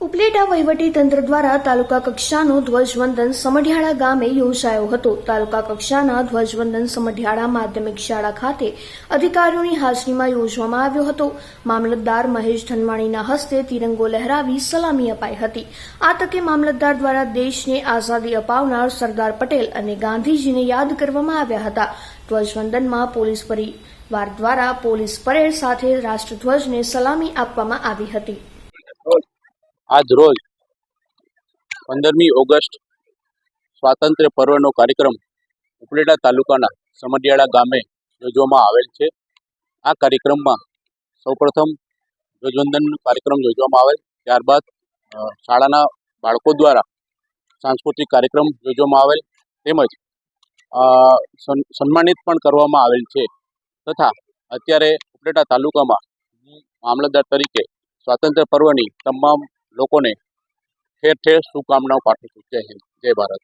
ઉપલેટા વહીવટી તંત્ર દ્વારા તાલુકા કક્ષાનું ધ્વજવંદન સમઢિયાળા ગામે યોજાયો હતો. તાલુકા કક્ષાના ધ્વજવંદન સમઢિયાળા માધ્યમિક શાળા ખાતે અધિકારીઓની હાજરીમાં યોજવામાં આવ્યો હતો. મામલતદાર મહેશ ધનવાણીના હસ્તે તિરંગો લહેરાવી સલામી અપાઈ હતી. આ તકે મામલતદાર દ્વારા દેશને આઝાદી અપાવનાર સરદાર પટેલ અને ગાંધીજીને યાદ કરવામાં આવ્યા હતા. ધ્વજવંદનમાં પોલીસ પરિવાર દ્વારા પોલીસ પરેડ સાથે રાષ્ટ્રધ્વજને સલામી આપવામાં આવી હતી. આજ રોજ પંદરમી ઓગસ્ટ સ્વાતંત્ર્ય પર્વનો કાર્યક્રમ ઉપલેટા તાલુકાના સમઢિયાળા ગામે યોજવામાં આવેલ છે. આ કાર્યક્રમમાં સૌપ્રથમ ધ્વજવંદનનો કાર્યક્રમ યોજવામાં આવેલ. ત્યારબાદ શાળાના બાળકો દ્વારા સાંસ્કૃતિક કાર્યક્રમ યોજવામાં આવેલ. તેમજ સન્માનિત પણ કરવામાં આવેલ છે. તથા અત્યારે ઉપલેટા તાલુકામાં મામલતદાર તરીકે સ્વાતંત્ર્ય પર્વની તમામ લોકોને ઠેર ઠેર શુભકામનાઓ પાઠવું છું. જય હિન્દ. જય ભારત.